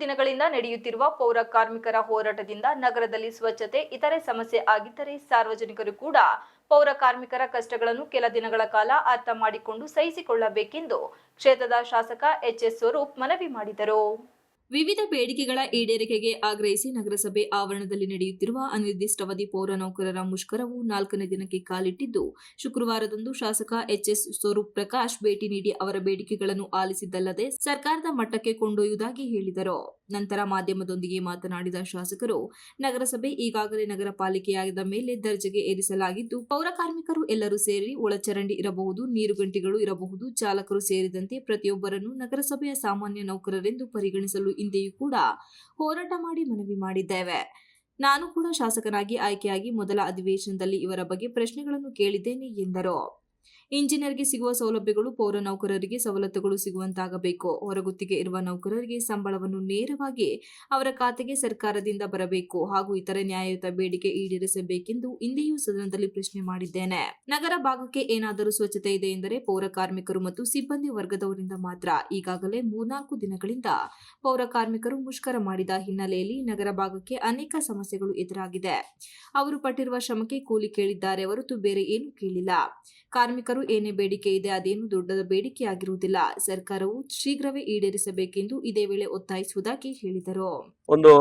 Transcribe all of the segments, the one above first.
ದಿನಗಳಿಂದ ನಡೆಯುತ್ತಿರುವ ಪೌರ ಕಾರ್ಮಿಕರ ಹೋರಾಟದಿಂದ ನಗರದಲ್ಲಿ ಸ್ವಚ್ಛತೆ, ಇತರೆ ಸಮಸ್ಯೆ ಆಗಿದ್ದರೆ ಸಾರ್ವಜನಿಕರು ಕೂಡ ಪೌರ ಕಾರ್ಮಿಕರ ಕಷ್ಟಗಳನ್ನು ಕೆಲ ದಿನಗಳ ಕಾಲ ಅರ್ಥ ಮಾಡಿಕೊಂಡು ಸಹಿಸಿಕೊಳ್ಳಬೇಕೆಂದು ಕ್ಷೇತ್ರದ ಶಾಸಕ ಎಚ್ ಎಸ್ ಸ್ವರೂಪ್ ಮನವಿ ಮಾಡಿದರು. ವಿವಿಧ ಬೇಡಿಕೆಗಳ ಈಡೇರಿಕೆಗೆ ಆಗ್ರಹಿಸಿ ನಗರಸಭೆ ಆವರಣದಲ್ಲಿ ನಡೆಯುತ್ತಿರುವ ಅನಿರ್ದಿಷ್ಟಾವಧಿ ಪೌರ ನೌಕರರ ಮುಷ್ಕರವು ನಾಲ್ಕನೇ ದಿನಕ್ಕೆ ಕಾಲಿಟ್ಟಿದ್ದು, ಶುಕ್ರವಾರದಂದು ಶಾಸಕ ಎಚ್ಎಸ್ ಸ್ವರೂಪ್ ಪ್ರಕಾಶ್ ಭೇಟಿ ನೀಡಿ ಅವರ ಬೇಡಿಕೆಗಳನ್ನು ಆಲಿಸಿದ್ದಲ್ಲದೆ ಸರ್ಕಾರದ ಮಟ್ಟಕ್ಕೆ ಕೊಂಡೊಯ್ಯುವುದಾಗಿ ಹೇಳಿದರು. ನಂತರ ಮಾಧ್ಯಮದೊಂದಿಗೆ ಮಾತನಾಡಿದ ಶಾಸಕರು, ನಗರಸಭೆ ಈಗಾಗಲೇ ನಗರ ಪಾಲಿಕೆಯಾದ ಮೇಲೆ ದರ್ಜೆಗೆ ಏರಿಸಲಾಗಿದ್ದು, ಪೌರ ಕಾರ್ಮಿಕರು ಎಲ್ಲರೂ ಸೇರಿ ಒಳಚರಂಡಿ ಇರಬಹುದು ನೀರುಗಂಟಿಗಳು ಇರಬಹುದು, ಚಾಲಕರು ಸೇರಿದಂತೆ ಪ್ರತಿಯೊಬ್ಬರನ್ನು ನಗರಸಭೆಯ ಸಾಮಾನ್ಯ ನೌಕರರೆಂದು ಪರಿಗಣಿಸಲು ಹಿಂದೆಯೂ ಕೂಡ ಹೋರಾಟ ಮಾಡಿ ಮನವಿ ಮಾಡಿದ್ದೇವೆ. ನಾನು ಕೂಡ ಶಾಸಕನಾಗಿ ಆಯ್ಕೆಯಾಗಿ ಮೊದಲ ಅಧಿವೇಶನದಲ್ಲಿ ಇವರ ಬಗ್ಗೆ ಪ್ರಶ್ನೆಗಳನ್ನು ಕೇಳಿದ್ದೇನೆ ಎಂದರು. ಇಂಜಿನಿಯರ್ಗೆ ಸಿಗುವ ಸೌಲಭ್ಯಗಳು, ಪೌರ ನೌಕರರಿಗೆ ಸವಲತ್ತುಗಳು ಸಿಗುವಂತಾಗಬೇಕು. ಹೊರಗುತ್ತಿಗೆ ಇರುವ ನೌಕರರಿಗೆ ಸಂಬಳವನ್ನು ನೇರವಾಗಿ ಅವರ ಖಾತೆಗೆ ಸರ್ಕಾರದಿಂದ ಬರಬೇಕು ಹಾಗೂ ಇತರೆ ನ್ಯಾಯಯುತ ಬೇಡಿಕೆ ಈಡೇರಿಸಬೇಕೆಂದು ಇಂದೆಯೂ ಸದನದಲ್ಲಿ ಪ್ರಶ್ನೆ ಮಾಡಿದ್ದೇನೆ. ನಗರ ಭಾಗಕ್ಕೆ ಏನಾದರೂ ಸ್ವಚ್ಛತೆ ಇದೆ ಎಂದರೆ ಪೌರ ಕಾರ್ಮಿಕರು ಮತ್ತು ಸಿಬ್ಬಂದಿ ವರ್ಗದವರಿಂದ ಮಾತ್ರ. ಈಗಾಗಲೇ ಮೂರ್ನಾಲ್ಕು ದಿನಗಳಿಂದ ಪೌರ ಕಾರ್ಮಿಕರು ಮುಷ್ಕರ ಮಾಡಿದ ಹಿನ್ನೆಲೆಯಲ್ಲಿ ನಗರ ಭಾಗಕ್ಕೆ ಅನೇಕ ಸಮಸ್ಯೆಗಳು ಎದುರಾಗಿದೆ. ಅವರು ಪಟ್ಟಿರುವ ಶ್ರಮಕ್ಕೆ ಕೂಲಿ ಕೇಳಿದ್ದಾರೆ. ಹೊರತು ಬೇರೆ ಏನು ಕೇಳಿಲ್ಲ. ಕಾರ್ಮಿಕರು ಏನೇ ಬೇಡಿಕೆ ಇದೆ, ಅದೇನು ದೊಡ್ಡದ ಬೇಡಿಕೆಯಾಗಿರುವುದಿಲ್ಲ ಸರ್ಕಾರವು ಶೀಘ್ರವೇ ಈಡೇರಿಸಬೇಕೆಂದು ಇದೇ ವೇಳೆ ಒತ್ತಾಯಿಸುವುದಾಗಿ ಹೇಳಿದರು. ಒಂದು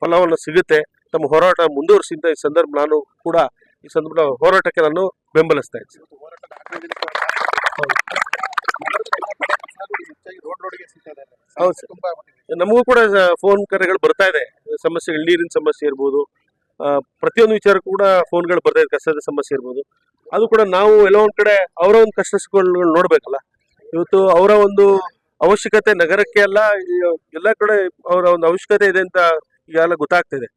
ಫಲವನ್ನು ಸಿಗುತ್ತೆ. ತಮ್ಮ ಹೋರಾಟ ಮುಂದುವರಿಸಿದ ಈ ಸಂದರ್ಭ ನಾನು ಕೂಡ ಈ ಸಂದರ್ಭ ಹೋರಾಟಕ್ಕೆ ನಾನು ಬೆಂಬಲಿಸ್ತಾ ಇದ್ದೀನಿ. ಹೌದು. ನಮಗೂ ಕೂಡ ಫೋನ್ ಕರೆಗಳು ಬರ್ತಾ ಇದೆ. ಸಮಸ್ಯೆಗಳು, ನೀರಿನ ಸಮಸ್ಯೆ ಇರ್ಬೋದು ಪ್ರತಿಯೊಂದು ವಿಚಾರ ಕೂಡ ಫೋನ್ಗಳು ಬರ್ತಾ ಇದೆ, ಕಸದ ಸಮಸ್ಯೆ ಇರ್ಬೋದು. ಅದು ಕೂಡ ನಾವು ಎಲ್ಲೋ ಒಂದ್ ಕಡೆ ಅವರ ಒಂದು ಕಷ್ಟ ಸುಖಗಳನ್ನ ನೋಡ್ಬೇಕಲ್ಲ. ಇವತ್ತು ಅವರ ಒಂದು ಅವಶ್ಯಕತೆ ನಗರಕ್ಕೆ ಅಲ್ಲ ಎಲ್ಲ ಕಡೆ ಅವರ ಒಂದು ಅವಶ್ಯಕತೆ ಇದೆ ಅಂತ ಈಗೆಲ್ಲ ಗೊತ್ತಾಗ್ತಿದೆ.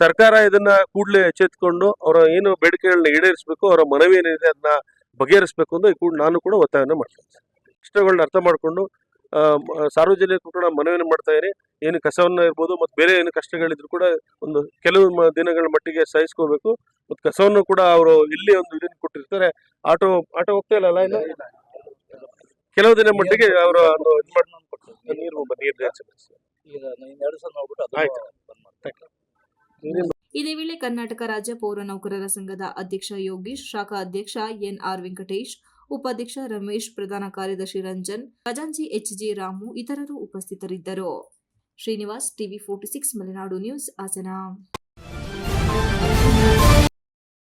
ಸರ್ಕಾರ ಇದನ್ನ ಕೂಡಲೇ ಎಚ್ಚೆತ್ಕೊಂಡು ಅವರ ಏನು ಬೇಡಿಕೆಗಳನ್ನ ಈಡೇರಿಸಬೇಕು, ಅವರ ಮನವಿ ಏನಿದೆ ಅದನ್ನ ಬಗೆಹರಿಸಬೇಕು ಅಂತ ಕೂಡ ನಾನು ಕೂಡ ಒತ್ತಾಯನ ಮಾಡ್ತೀನಿ. ಇಷ್ಟಗಳನ್ನ ಅರ್ಥ ಮಾಡಿಕೊಂಡು ಸಾರ್ವಜನಿಕರು ಕೂಡ ಮನವಿಯನ್ನು ಮಾಡ್ತಾ ಇರಿ ಏನು ಕಸವನ್ನ ಇರ್ಬೋದು ಮತ್ತು ಬೇರೆ ಏನು ಕಷ್ಟಗಳಿದ್ರು ಕೂಡ ಒಂದು ಕೆಲವು ದಿನಗಳ ಮಟ್ಟಿಗೆ ಸಹಿಸ್ಕೋಬೇಕು. ಮತ್ತು ಕಸವನ್ನು ಕೂಡ ಅವರು ಇಲ್ಲಿ ಒಂದು ಇದನ್ನು ಕೊಟ್ಟಿರ್ತಾರೆ. ಆಟೋ ಆಟೋ ಹೋಗ್ತಾ ಇಲ್ಲ ಅಲ್ಲ ಕೆಲವು ದಿನ ಮಟ್ಟಿಗೆ ಅವರು ಒಂದು ಇದು ಮಾಡಿ ನೀರು ನೀರು ಇದೇ ವೇಳೆ ಕರ್ನಾಟಕ ರಾಜ್ಯ ಪೌರ ನೌಕರರ ಸಂಘದ ಅಧ್ಯಕ್ಷ ಯೋಗೀಶ್ ಶಾಖಾ ಅಧ್ಯಕ್ಷ ಎನ್ ಆರ್ ವೆಂಕಟೇಶ್ ಉಪಾಧ್ಯಕ್ಷ ರಮೇಶ್, ಪ್ರಧಾನ ಕಾರ್ಯದರ್ಶಿ ರಂಜನ್, ಖಜಾಂಚಿ ಎಚ್ಜಿ ರಾಮು ಇತರರು ಉಪಸ್ಥಿತರಿದ್ದರು. Srinivas, TV forty six, Malenadu news, Hassan.